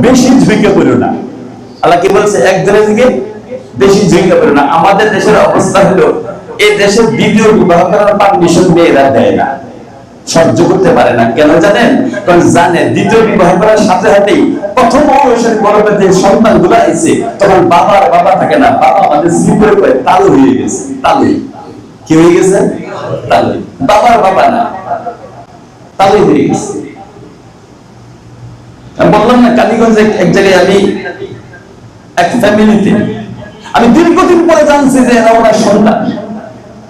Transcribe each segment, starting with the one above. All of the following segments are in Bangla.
বেশি ঝুঁকে পড়ো না। আল্লাহ কি বলছে? একজনের থেকে বেশি ঝুঁকে পড়ো না। আমাদের দেশের অবস্থা হলো এই দেশে দ্বিতীয় বিবাহ করার পারমিশন মেয়েরা দেয় না। সহ্য করতে পারে না। কেন জানেন? কারণ জানে, দ্বিতীয় বিবাহ করার সাথে সাথেই প্রথম বয়সের গর্ভে যে সন্তানগুলো আইছে, তখন বাবার বাবা থাকে না। বাবা আমাদের স্লিপের করে তালু হয়ে গেছে। তালুই। কি হয়ে গেছে? তালুই। বাবার বাবা না। তালুই হয়ে গেছে। বললাম না, কালীগঞ্জে এক জায়গায় আমি এক ফ্যামিলিতে আমি দীর্ঘদিন পরে জানছি যে এরা ওনার সন্তান।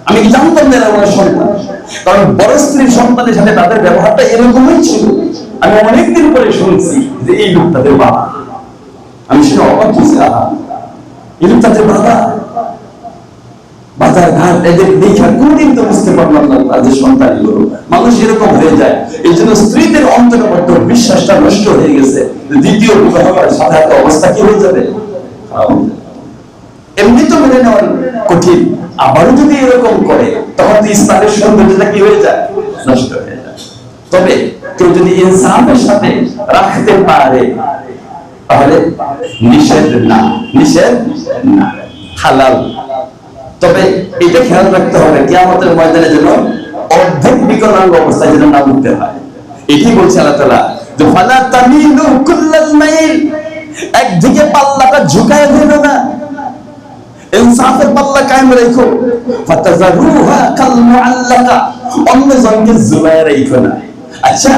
আমি কি জানতাম না এরা ওনার সন্তান। কারণ বড় স্ত্রীর সন্তানের সাথে তাদের ব্যবহারটা এরকমই ছিল। আমি অনেকদিন পরে শুনছি যে এই লোক তাদের বাবা। আমি সেটা অবাক হয়েছি আহা এই লোক তাদের বাবা। বাজার ঘাট, এদের দেখে কোনদিন তো বুঝতে পারলাম না তাদের সন্তান মানুষ এরকম হয়ে যায়। এই জন্য মধ্যে বিশ্বাসটা নষ্ট হয়ে গেছে। দ্বিতীয় বিবাহ সাথে অবস্থা কি হয়ে যাবে। এমনি তো মেনে নেওয়ার কঠিন। আবারও যদি এরকম করে, তখন তো ইসলামের সৌন্দর্যটা কি হয়ে যায়? নষ্ট হয়ে যায়। তবে কেউ যদি ইনসাফের সাথে রাখতে পারে, তাহলে নিষেধ না নিষেধ না। হালাল। তবে এটা খেয়াল রাখতে হবে, কিয়ামতের ময়দানে যেন অর্ধেক বিকলাঙ্গ অবস্থায় যেন না উঠতে হয়। এটি বলছে আল্লাহ তাআলা একদিকে পাল্লাটা দিও না। আচ্ছা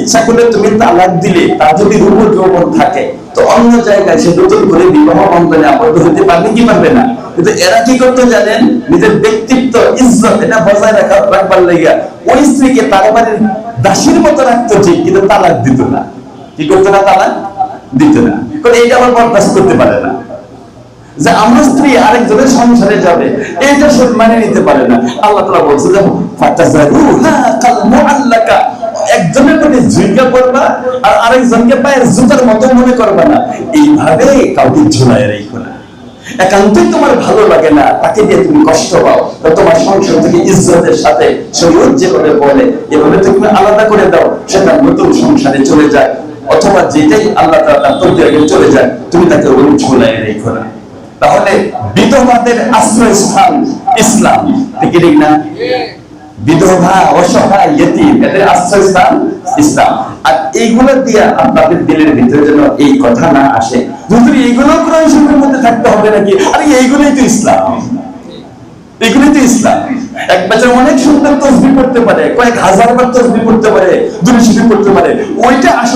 ইচ্ছা তুমি তালাক দিলে। যদি যৌবন থাকে, তো অন্য জায়গায় সে নতুন করে বিবাহ বন্ধনে আবদ্ধ হতে পারবে কি পারবে না? কিন্তু এরা কি করতে জানেন? নিজের ব্যক্তিত্ব, ইজ্জত, এটা বজায় রাখা রাখবার লেগে ওই স্ত্রীকে তার বাড়ির দাসীর মতো রাখতো ঠিক, কিন্তু তালাক দিত না। কি করতো না তালাক? দিত না। কারণ এইটা আবার বরদাস্ত করতে পারে না। যে আমার স্ত্রী আরেকজনের সংসারে যাবে, এইটা সে মানে নিতে পারে না। আল্লাহ তাআলা বলছে যে একজনের প্রতি ঝুঁকা করবা আর আরেকজনকে পায়ের জুতার মতো মনে করবা না। এইভাবে কাউকে ঝুলায় রেখো না। একান্তই তোমার ভালো লাগে না, তাকে দিয়ে তুমি কষ্ট পাও। তোমার সংসার থেকে ইজ্জতের সাথে শরীয়ত যেভাবে বলে, এভাবে তুমি আলাদা করে দাও, সেটা নতুন সংসারে চলে যায়। অথবা যেটাই আল্লাহ তাআলা তার চলে যায়, তুমি তাকে ওই ঝুলায় রেখো না। তাহলে বিধবাদের আশ্রয়স্থান ইসলাম। ঠিক না? বিধবা, অসহায়, ইয়েতিম, এদের আশ্রয়স্থান ইসলাম। আর এইগুলো দিয়ে আপনাদের দিলের ভিতরে যেন এই কথা না আসে। যদি এইগুলো মধ্যে থাকতে হবে নাকি? আরে, এইগুলোই তো ইসলাম। এগুলোই তো ইসলাম। এক বাচ্চা অনেক সুন্দর তসবি করতে পারে, কয়েক হাজার বার তসবি করতে পারে দুরুশরীফ করতে পারে। ওইটা আসলে